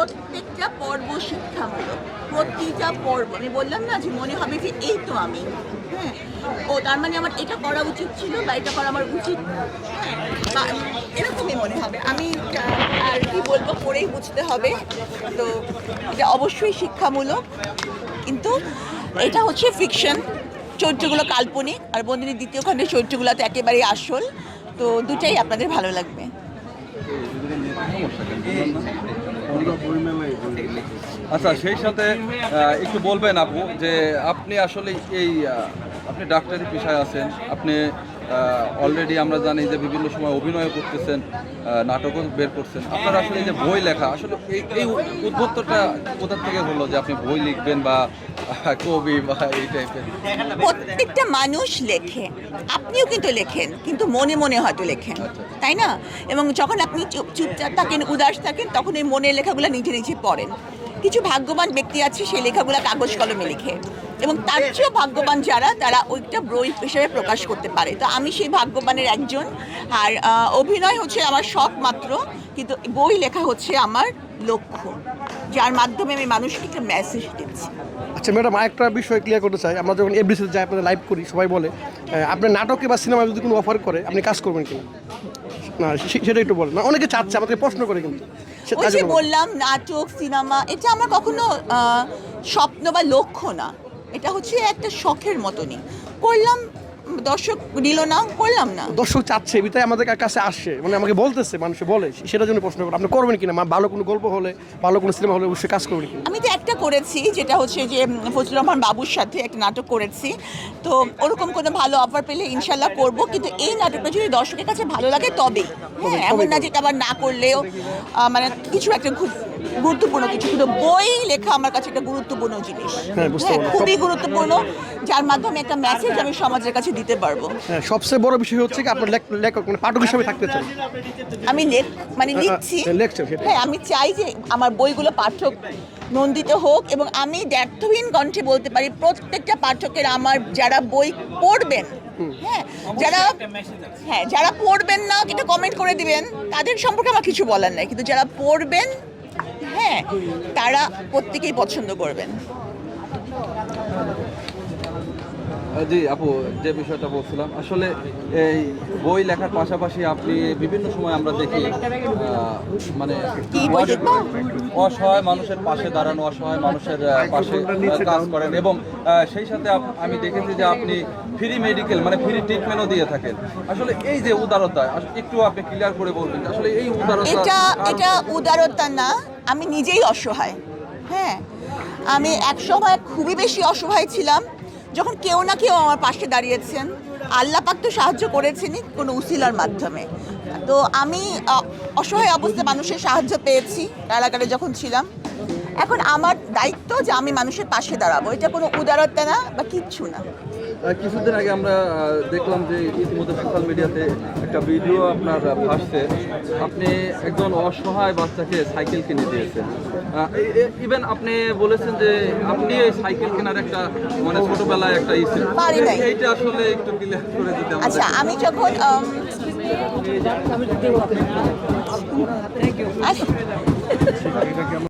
প্রত্যেকটা পর্ব শিক্ষামূলক, প্রতিটা পর্ব। আমি বললাম না যে মনে হবে যে এই তো আমি। হ্যাঁ। ও, তার মানে আমার এটা করা উচিত ছিল বা এটা করা আমার উচিত হ্যাঁ এরকমই মনে হবে। আমি আর কি বলব পড়েই বুঝতে হবে। তো এটা অবশ্যই শিক্ষামূলক। কিন্তু এটা হচ্ছে ফিকশন চরিত্রগুলো কাল্পনিক। আর বন্দিনীর দ্বিতীয় খণ্ডের চরিত্রগুলো তো একেবারেই আসল। তো দুটাই আপনাদের ভালো লাগবে। আচ্ছা সেই সাথে একটু বলবেন আপু যে আপনি আসলে এই আপনি ডাক্তারি পেশায় আছেন, আপনি অলরেডি আমরা জানি যে বিভিন্ন সময় অভিনয় করতেছেন নাটকও বের করছেন। আপনার আসলে এই যে বই লেখা আসলে এই এই উদ্বুদ্ধটা কোথা থেকে হলো যে আপনি বই লিখবেন বা কবি বা এই টাইপের প্রত্যেকটা মানুষ লেখে। আপনিও কিন্তু লেখেন কিন্তু মনে মনে হয়তো লেখেন তাই না? এবং যখন আপনি চুপ চুপচাপ থাকেন উদাস থাকেন তখন এই মনের লেখাগুলো নিজে নিজে পড়েন। কিছু ভাগ্যবান ব্যক্তি আছে, সেই লেখাগুলো কাগজ কলমে লিখে। এবং তার চেয়েও ভাগ্যবান যারা, তারা ওইটা বই হিসেবে প্রকাশ করতে পারে। তো আমি সেই ভাগ্যবানের একজন। আর অভিনয় হচ্ছে আমার শখ মাত্র, কিন্তু বই লেখা হচ্ছে আমার লক্ষ্য। যার মাধ্যমে আমি মানুষকে একটা মেসেজ দিচ্ছি। আচ্ছা ম্যাডাম, আরেকটা বিষয় ক্লিয়ার করতে চাই। আমরা যখন এফডিসিতে যাই, আপনাদের লাইভ করি, সবাই বলে আপনার নাটকে বা সিনেমা যদি কোনো অফার করে, আপনি কাজ করবেন কিনা? না সেটা একটু বলেন। না অনেকে চাচ্ছে, আমাকে প্রশ্ন করে কিন্তু। ওই যে বললাম নাটক সিনেমা এটা আমার কখনো আহ, স্বপ্ন বা লক্ষ্য না। এটা হচ্ছে একটা শখের মতনই। করলাম দর্শক নিল না করলাম না। দর্শক চাচ্ছে বিতাই আমাদের কাছে আসছে মানে আমাকে বলতেছে মানুষে বলে সেটার জন্য প্রশ্ন করে আপনি করবেন কিনা? মা ভালো কোনো গল্প হলে ভালো কোনো সিনেমা হলে অবশ্যই কাজ করবেন কিনা? আমি তো একটা করেছি যেটা হচ্ছে যে ফজলুর রহমান বাবুর সাথে একটা নাটক করেছি। তো ওরকম কোনো ভালো অফার পেলে ইনশাল্লাহ করব। কিন্তু এই নাটকটা যদি দর্শকের কাছে ভালো লাগে তবেই। হ্যাঁ এমন না যেটা আবার না করলেও মানে কিছু একটা খুব গুরুত্বপূর্ণ কিছু। কিন্তু বই লেখা আমার কাছে একটা গুরুত্বপূর্ণ জিনিস। হ্যাঁ, হ্যাঁ। খুবই গুরুত্বপূর্ণ। যার মাধ্যমে একটা মেসেজ আমি সমাজের কাছে দিতে পারব। হ্যাঁ সবচেয়ে বড় বিষয় হচ্ছে কি আপনার লেখ- লেখক মানে পাঠক হিসাবে থাকতে চান আমি লেখ মানে লিখছি। হ্যাঁ, লেখছেন, সেটাই। হ্যাঁ আমি চাই যে আমার বইগুলো পাঠক নন্দিত হোক এবং আমি দ্ব্যর্থহীন কণ্ঠে বলতে পারি প্রত্যেকটা পাঠকের আমার যারা বই পড়বেন হ্যাঁ যারা হ্যাঁ যারা পড়বেন না এটা কমেন্ট করে দিবেন তাদের সম্পর্কে আমার কিছু বলার নাই। কিন্তু যারা পড়বেন হ্যাঁ তারা প্রত্যেকেই পছন্দ করবেন। জি আপু যে বিষয়টা বলছিলাম আসলে এই বই লেখার পাশাপাশি আপনি বিভিন্ন সময় আমরা দেখি মানে কি বই লিখব? অসহায় মানুষের পাশে দাঁড়ানো অসহায় মানুষের পাশে কাজ করেন এবং সেই সাথে আপ- আমি দেখেছি যে আপনি ফ্রি মেডিকেল মানে ফ্রি ট্রিটমেন্টও দিয়ে থাকেন। আসলে এই যে উদারতা একটু আপনি ক্লিয়ার করে বলবেন আসলে এই উদারতা এটা এটা উদারতা না আমি নিজেই অসহায়। হ্যাঁ আমি এক সময় খুবই বেশি অসহায় ছিলাম যখন কেউ না কেউ আমার পাশে দাঁড়িয়েছেন আল্লাপাক তো সাহায্য করেছেনই কোনো উসিলার মাধ্যমে। তো আমি অসহায় অবস্থায় মানুষের সাহায্য পেয়েছি, কারাগারে যখন ছিলাম। এখন আমার দায়িত্ব যে আমি মানুষের পাশে দাঁড়াবো, এটা কোনো উদারতা না বা কিচ্ছু না। কিছুদিন আগে আমরা দেখলাম যে ইতিমধ্যে সোশ্যাল মিডিয়াতে একটা ভিডিও আপনার ভাসছে আপনি একজন অসহায় বাচ্চাকে সাইকেল কিনে দিয়েছেন। ইভেন আপনি বলেছেন যে আপনি এই সাইকেল কেনার একটা মানে ছোটবেলায় একটা ই ছিল। এইটা আসলে একটু ক্লিয়ার করে দিতে। আচ্ছা আমি যখন আচ্ছা।